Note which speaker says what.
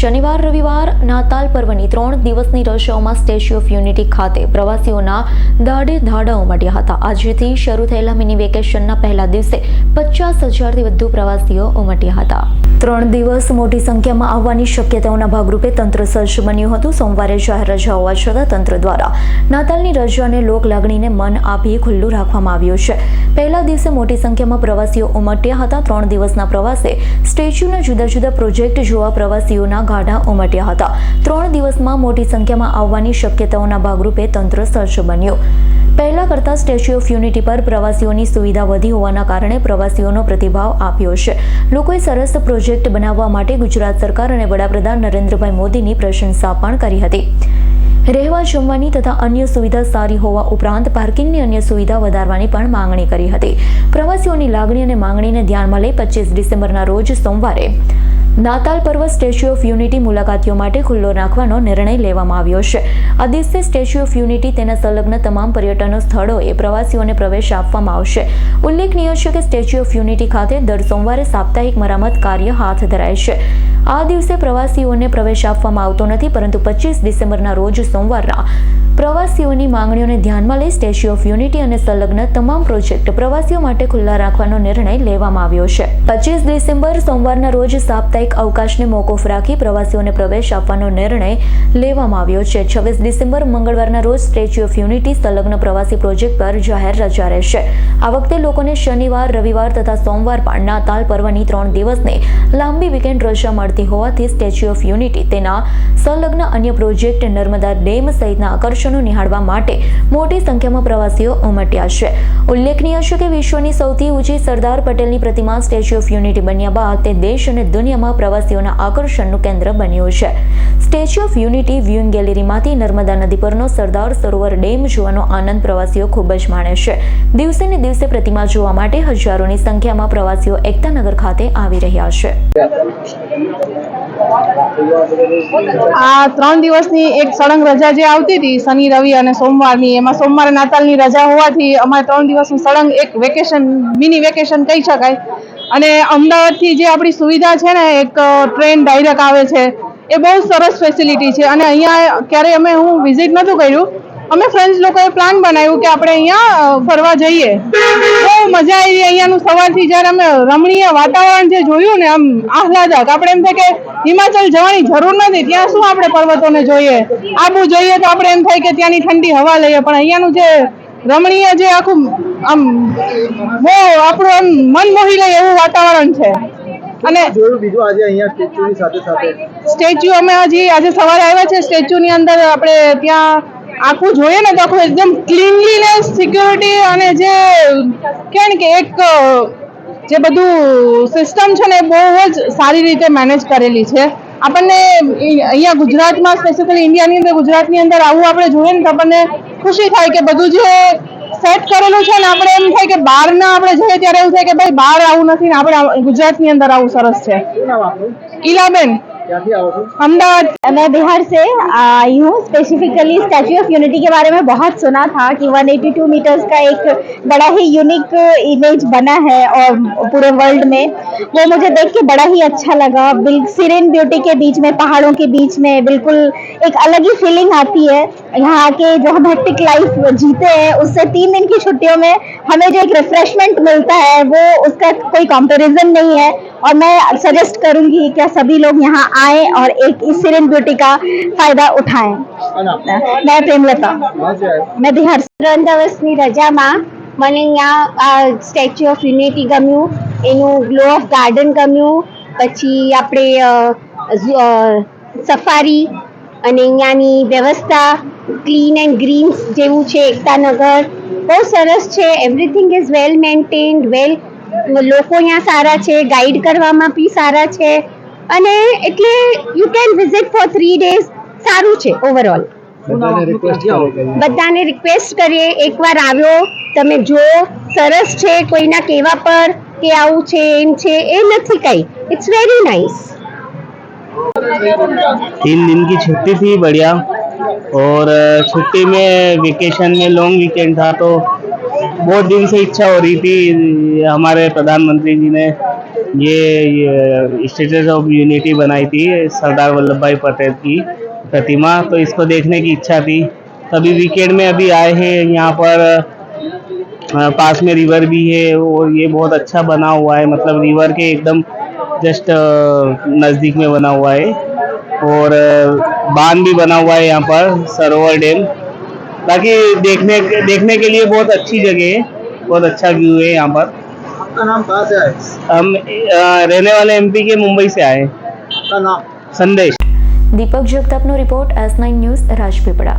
Speaker 1: શનિવાર, રવિવાર, નાતાલ પર્વની ત્રણ દિવસની રજાઓમાં સ્ટેચ્યુ ઓફ યુનિટી ખાતે પ્રવાસીઓના દાડે દાડા ઉમટ્યા હતા. આજથી શરૂ થયેલા મિની વેકેશનના પહેલા દિવસે પચાસ હજારથી વધુ પ્રવાસીઓ ઉમટ્યા હતા. ત્રણ દિવસ મોટી સંખ્યામાં આવવાની શક્યતાઓના ભાગરૂપે તંત્ર સજ્જ બન્યું હતું. સોમવારે જાહેર રજા હોવા છતાં તંત્ર દ્વારા નાતાલની રજાને લોક લાગણીને મન આપી ખુલ્લું રાખવામાં આવ્યું છે. પહેલા દિવસે મોટી સંખ્યામાં પ્રવાસીઓ ઉમટ્યા હતા. ત્રણ દિવસના પ્રવાસે સ્ટેચ્યુના જુદા જુદા પ્રોજેક્ટ જોવા પ્રવાસીઓના ગાઢા ઉમટ્યા હતા. ત્રણ દિવસમાં મોટી સંખ્યામાં આવવાની શક્યતાઓના ભાગરૂપે તંત્ર સજ્જ બન્યું. પહેલા કરતાં સ્ટેચ્યુ ઓફ યુનિટી પર પ્રવાસીઓની સુવિધા વધી હોવાના કારણે પ્રવાસીઓનો પ્રતિભાવ આપ્યો છે. લોકોએ સરસ પ્રોજેક્ટ બનાવવા માટે ગુજરાત સરકાર અને વડાપ્રધાન નરેન્દ્રભાઈ મોદીની પ્રશંસા પણ કરી હતી. રહેવા, જમવાની તથા અન્ય સુવિધા સારી હોવા ઉપરાંત પાર્કિંગની અન્ય સુવિધા વધારવાની પણ માંગણી કરી હતી. પ્રવાસીઓની લાગણી અને માંગણીને ધ્યાનમાં લઈ પચીસ ડિસેમ્બરના રોજ સોમવારે નાતાલ પર્વ સ્ટેચ્યુ ઓફ યુનિટી મુલાકાતીઓ માટે ખુલ્લો રાખવાનો નિર્ણય લેવામાં આવ્યો છે. આ દિવસે સ્ટેચ્યુ ઓફ યુનિટી તેના સંલગ્ન તમામ પર્યટન સ્થળોએ પ્રવાસીઓને પ્રવેશ આપવામાં આવશે. ઉલ્લેખનીય છે કે સ્ટેચ્યુ ઓફ યુનિટી ખાતે દર સોમવારે સાપ્તાહિક મરામત કાર્ય હાથ ધરાય છે. આ દિવસે પ્રવાસીઓને પ્રવેશ આપવામાં આવતો નથી, પરંતુ પચીસ ડિસેમ્બરના રોજ સોમવારના પ્રવાસીઓની માંગણીઓને ધ્યાનમાં લઈ સ્ટેચ્યુ ઓફ યુનિટી અને સંલગ્ન તમામ પ્રોજેક્ટ પ્રવાસીઓ માટે ખુલ્લા રાખવાનો નિર્ણય લેવામાં આવ્યો છે. પચીસ ડિસેમ્બર સોમવારના રોજ સાપ્તાહિક અવકાશને મોકૂફ રાખી પ્રવાસીઓને પ્રવેશ આપવાનો નિર્ણય લેવામાં આવ્યો છે. છવ્વીસ ડિસેમ્બર મંગળવારના રોજ સ્ટેચ્યુ ઓફ યુનિટી સંલગ્ન પ્રવાસી પ્રોજેક્ટ પર જાહેર રજા રહેશે. આ વખતે લોકોને શનિવાર, રવિવાર તથા સોમવાર પણ નાતાલ પર્વની ત્રણ દિવસની લાંબી વીકેન્ડ રજા મળતી હોવાથી સ્ટેચ્યુ ઓફ યુનિટી તેના સંલગ્ન અન્ય પ્રોજેક્ટ નર્મદા ડેમ સહિતના આકર્ષણો નિહાળવા માટે મોટી સંખ્યામાં પ્રવાસીઓ ઉમટ્યા છે. ઉલ્લેખનીય છે કે વિશ્વની સૌથી ઊંચી સરદાર પટેલની પ્રતિમા સ્ટેચ્યુ ઓફ યુનિટી બન્યા બાદ તે દેશ અને દુનિયામાં પ્રવાસીઓના આકર્ષણનું કેન્દ્ર બન્યું છે. સ્ટેચ્યુ ઓફ યુનિટી વ્યુઇંગ ગેલેરીમાંથી નર્મદા નદી પરનો સરદાર સરોવર ડેમ જોવાનો આનંદ પ્રવાસીઓ ખૂબ જ માણે છે. દિવસે ને દિવસે પ્રતિમા જોવા માટે હજારોની સંખ્યામાં પ્રવાસીઓ એકતાનગર ખાતે આવી રહ્યા છે.
Speaker 2: આ ત્રણ દિવસની એક સળંગ રજા જે આવતી હતી, શનિ, રવિ અને સોમવારની, એમાં સોમવારે નાતાલની રજા હોવાથી અમારે ત્રણ દિવસનું સળંગ એક વેકેશન મિની વેકેશન કહી શકાય. અને અમદાવાદથી જે આપણી સુવિધા છે ને, એક ટ્રેન ડાયરેક્ટ આવે છે, એ બહુ સરસ ફેસિલિટી છે. અને અહીંયા ક્યારેય અમે હું વિઝિટ નહોતું કર્યું અમે ફ્રેન્ડ્સ લોકોએ પ્લાન બનાવ્યું કે આપણે અહીંયા ફરવા જઈએ. બહુ મજા આવી અહીંયાનું સવારથી જ્યારે અમે રમણીય વાતાવરણ જે જોયું ને આમ આહલાદક. આપણે એમ થાય કે હિમાચલ જવાની જરૂર નથી ત્યાં શું આપણે પર્વતોને જોઈએ? આબુ જોઈએ તો આપણે એમ થાય કે ત્યાંની ઠંડી હવા લઈએ પણ અહીંયાનું જે રમણીય જે આખું આમ બહુ આપણું આમ મન મોહી લે એવું વાતાવરણ છે. અને
Speaker 3: બીજું આજે અહીંયા સ્ટેચ્યુની સાથે સાથે?
Speaker 2: સ્ટેચ્યુ અમે હજી આજે સવારે આવ્યા છે સ્ટેચ્યુની અંદર આપણે ત્યાં આખું જોઈએ ને તો આખું એકદમ ક્લીનલીનેસ સિક્યુરિટી અને જે કહે ને કે એક જે બધું સિસ્ટમ છે ને એ બહુ જ સારી રીતે મેનેજ કરેલી છે. આપણને અહીંયા ગુજરાતમાં સ્પેસિફિકલી ઇન્ડિયાની અંદર ગુજરાતની અંદર આવું આપણે જોઈએ ને તો આપણને ખુશી થાય કે બધું જે સેટ કરેલું છે ને આપણે એમ થાય કે બહારના આપણે જઈએ ત્યારે એવું થાય કે ભાઈ બહાર આવું નથી ને આપણે ગુજરાતની અંદર આવું સરસ છે. ઈલાબેન. अहमदाबाद तो,
Speaker 4: मैं बिहार से आई हूँ। स्पेसिफिकली स्टैचू ऑफ़ यूनिटी के बारे में बहुत सुना था कि 182 मीटर्स का एक बड़ा ही यूनिक इमेज बना है और पूरे वर्ल्ड में। वो मुझे देख के बड़ा ही अच्छा लगा। सिरेन ब्यूटी के बीच में, पहाड़ों के बीच में बिल्कुल एक अलग ही फीलिंग आती है। यहाँ आके जो हम हेक्टिक लाइफ जीते हैं उससे तीन दिन की छुट्टियों में हमें जो एक रिफ्रेशमेंट मिलता है वो उसका कोई कंपैरिजन नहीं है और मैं सजेस्ट करूंगी कि सभी लोग यहाँ आए और एक इस सीरेन ब्यूटी का फायदा उठाएं
Speaker 3: આ નામ
Speaker 4: मैं प्रेमलता
Speaker 3: હા છે
Speaker 4: मैं बिहार ત્રણ દિવસની રજામાં મને અહીંયા આ સ્ટેચ્યુ ઓફ યુનિટી ગમ્યું એનું ગ્લો ઓફ ગાર્ડન ગમ્યું પછી આપણે અ, ઝુ- અ, સફારી અને અહીંયાની વ્યવસ્થા ક્લીન એન્ડ ગ્રીન જેવું છે એકતાનગર બહુ સરસ છે everything is well maintained well લોકો અહીંયા સારા છે ગાઈડ કરવામાં બી સારા છે અને એટલે you can visit for three days સારું છે ઓવરઓલ
Speaker 3: બધાને રિક્વેસ્ટ કરો
Speaker 4: બધાને રિક્વેસ્ટ કરીએ એકવાર આવ્યો તમે જો સરસ છે કોઈના કહેવા પર કે આવું છે એમ છે એ નથી કઈ ઇટ્સ વેરી નાઇસ
Speaker 5: तीन दिन की छुट्टी थी बढ़िया और छुट्टी में वेकेशन में लॉन्ग वीकेंड था तो बहुत दिन से इच्छा हो रही थी। हमारे प्रधानमंत्री जी ने ये, स्टेचू ऑफ़ यूनिटी बनाई थी सरदार वल्लभ भाई पटेल की प्रतिमा। तो इसको देखने की इच्छा थी। तभी वीकेंड में अभी आए हैं यहाँ पर पास में रिवर भी है और ये बहुत अच्छा बना हुआ है। मतलब रिवर के एकदम जस्ट नज़दीक में बना हुआ है। और बाँध भी बना हुआ है यहाँ पर सरोवर डैम। ताकि देखने देखने के लिए बहुत अच्छी जगह है बहुत अच्छा व्यू है यहाँ पर।
Speaker 3: आपका नाम कहाँ से आए
Speaker 5: हम रहने वाले एमपी के मुंबई से आए।
Speaker 3: आपका नाम?
Speaker 5: Sandesh.
Speaker 1: Deepak Jagtap no report S nine news Rajpipla.